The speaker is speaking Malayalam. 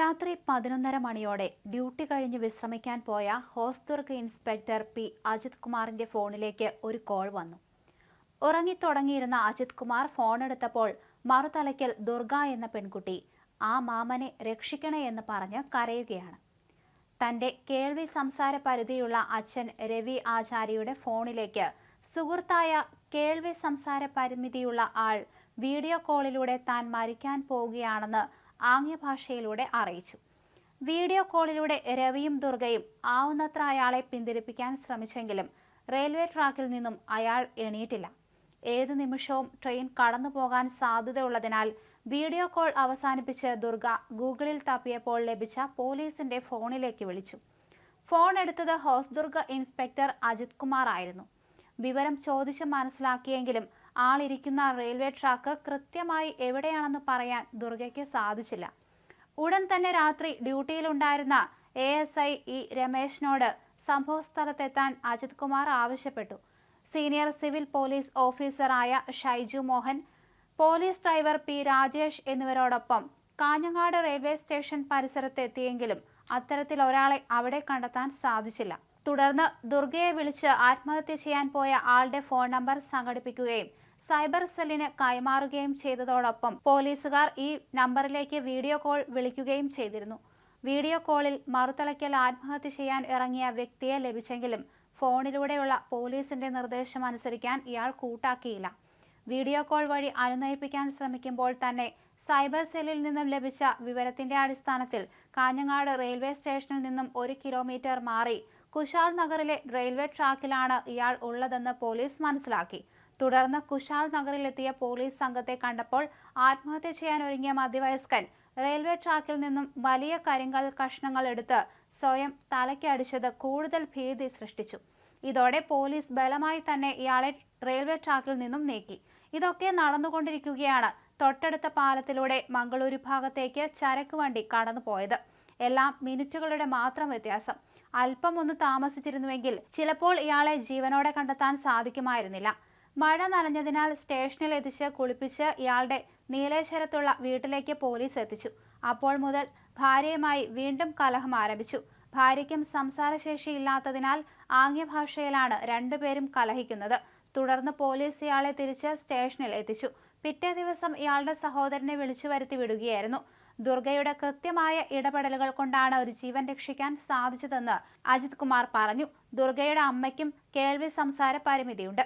രാത്രി പതിനൊന്നര മണിയോടെ ഡ്യൂട്ടി കഴിഞ്ഞ് വിശ്രമിക്കാൻ പോയ ഹോസ്ദുർഗ് ഇൻസ്പെക്ടർ പി അജിത് കുമാറിന്റെ ഫോണിലേക്ക് ഒരു കോൾ വന്നു. ഉറങ്ങിത്തുടങ്ങിയിരുന്ന അജിത് കുമാർ ഫോണെടുത്തപ്പോൾ മറുതലയ്ക്കൽ ദുർഗ എന്ന പെൺകുട്ടി ആ മാമനെ രക്ഷിക്കണേ എന്ന് പറഞ്ഞ് കരയുകയാണ്. തന്റെ കേൾവി സംസാര പരിധിയുള്ള അച്ഛൻ രവി ആചാര്യയുടെ ഫോണിലേക്ക് സുഹൃത്തായ കേൾവി സംസാര പരിമിതിയുള്ള ആൾ വീഡിയോ കോളിലൂടെ താൻ മരിക്കാൻ പോവുകയാണെന്ന് ആംഗ്യഭാഷയിലൂടെ അറിയിച്ചു. വീഡിയോ കോളിലൂടെ രവിയും ദുർഗയും ആവുന്നത്ര അയാളെ പിന്തിരിപ്പിക്കാൻ ശ്രമിച്ചെങ്കിലും റെയിൽവേ ട്രാക്കിൽ നിന്നും അയാൾ എണീറ്റില്ല. ഏത് നിമിഷവും ട്രെയിൻ കടന്നു പോകാൻ സാധ്യതയുള്ളതിനാൽ വീഡിയോ കോൾ അവസാനിപ്പിച്ച് ദുർഗ ഗൂഗിളിൽ തപ്പിയപ്പോൾ ലഭിച്ച പോലീസിന്റെ ഫോണിലേക്ക് വിളിച്ചു. ഫോൺ എടുത്തത് ഹോസ്ദുർഗ ഇൻസ്പെക്ടർ അജിത് കുമാർ ആയിരുന്നു. വിവരം ചോദിച്ച് മനസ്സിലാക്കിയെങ്കിലും ആളിരിക്കുന്ന റെയിൽവേ ട്രാക്ക് കൃത്യമായി എവിടെയാണെന്ന് പറയാൻ ദുർഗയ്ക്ക് സാധിച്ചില്ല. ഉടൻ തന്നെ രാത്രി ഡ്യൂട്ടിയിലുണ്ടായിരുന്ന എ എസ് ഐ ഇ രമേശിനോട് സംഭവസ്ഥലത്തെത്താൻ അജിത് കുമാർ ആവശ്യപ്പെട്ടു. സീനിയർ സിവിൽ പോലീസ് ഓഫീസറായ Shaiju Mohan police driver P Rajesh എന്നിവരോടൊപ്പം കാഞ്ഞങ്ങാട് റെയിൽവേ സ്റ്റേഷൻ പരിസരത്തെത്തിയെങ്കിലും അത്തരത്തിൽ ഒരാളെ അവിടെ കണ്ടെത്താൻ സാധിച്ചില്ല. തുടർന്ന് ദുർഗയെ വിളിച്ച് ആത്മഹത്യ ചെയ്യാൻ പോയ ആളുടെ ഫോൺ നമ്പർ സംഘടിപ്പിക്കുകയും സൈബർ സെല്ലിന് കൈമാറുകയും ചെയ്തതോടൊപ്പം പോലീസുകാർ ഈ നമ്പറിലേക്ക് വീഡിയോ കോൾ വിളിക്കുകയും ചെയ്തിരുന്നു. വീഡിയോ കോളിൽ മറുതലയ്ക്കൽ ആത്മഹത്യ ചെയ്യാൻ ഇറങ്ങിയ വ്യക്തിയെ ലഭിച്ചെങ്കിലും ഫോണിലൂടെയുള്ള പോലീസിന്റെ നിർദ്ദേശം അനുസരിക്കാൻ ഇയാൾ കൂട്ടാക്കിയില്ല. വീഡിയോ കോൾ വഴി അനുനയിപ്പിക്കാൻ ശ്രമിക്കുമ്പോൾ തന്നെ സൈബർ സെല്ലിൽ നിന്നും ലഭിച്ച വിവരത്തിന്റെ അടിസ്ഥാനത്തിൽ കാഞ്ഞങ്ങാട് റെയിൽവേ സ്റ്റേഷനിൽ നിന്നും ഒരു കിലോമീറ്റർ മാറി കുശാൽ നഗറിലെ റെയിൽവേ ട്രാക്കിലാണ് ഇയാൾ ഉള്ളതെന്ന് പോലീസ് മനസ്സിലാക്കി. തുടർന്ന് കുശാൽ നഗറിലെത്തിയ പോലീസ് സംഘത്തെ കണ്ടപ്പോൾ ആത്മഹത്യ ചെയ്യാൻ ഒരുങ്ങിയ മധ്യവയസ്കൻ റെയിൽവേ ട്രാക്കിൽ നിന്നും വലിയ കരിങ്കൽ കഷ്ണങ്ങൾ എടുത്ത് സ്വയം തലയ്ക്കടിച്ചത് കൂടുതൽ ഭീതി സൃഷ്ടിച്ചു. ഇതോടെ പോലീസ് ബലമായി തന്നെ ഇയാളെ റെയിൽവേ ട്രാക്കിൽ നിന്നും നീക്കി. ഇതൊക്കെ നടന്നുകൊണ്ടിരിക്കുകയാണ് തൊട്ടടുത്ത പാലത്തിലൂടെ മംഗളൂരു ഭാഗത്തേക്ക് ചരക്ക് വണ്ടി കടന്നുപോയത്. എല്ലാം മിനിറ്റുകളുടെ മാത്രം വ്യത്യാസം. അല്പം ഒന്ന് താമസിച്ചിരുന്നുവെങ്കിൽ ചിലപ്പോൾ ഇയാളെ ജീവനോടെ കണ്ടെത്താൻ സാധിക്കുമായിരുന്നില്ല. മഴ നനഞ്ഞതിനാൽ സ്റ്റേഷനിൽ എത്തിച്ച് കുളിപ്പിച്ച് ഇയാളുടെ നീലേശ്വരത്തുള്ള വീട്ടിലേക്ക് പോലീസ് എത്തിച്ചു. അപ്പോൾ മുതൽ ഭാര്യയുമായി വീണ്ടും കലഹം ആരംഭിച്ചു. ഭാര്യയ്ക്കും സംസാരശേഷി ഇല്ലാത്തതിനാൽ ആംഗ്യഭാഷയിലാണ് രണ്ടുപേരും കലഹിക്കുന്നത്. തുടർന്ന് പോലീസ് ഇയാളെ തിരിച്ച് സ്റ്റേഷനിൽ എത്തിച്ചു. പിറ്റേ ദിവസം ഇയാളുടെ സഹോദരനെ വിളിച്ചു വരുത്തി വിടുകയായിരുന്നു. ദുർഗയുടെ കൃത്യമായ ഇടപെടലുകൾ കൊണ്ടാണ് ഒരു ജീവൻ രക്ഷിക്കാൻ സാധിച്ചതെന്ന് അജിത് കുമാർ പറഞ്ഞു. ദുർഗയുടെ അമ്മയ്ക്കും കേൾവി സംസാര പരിമിതിയുണ്ട്.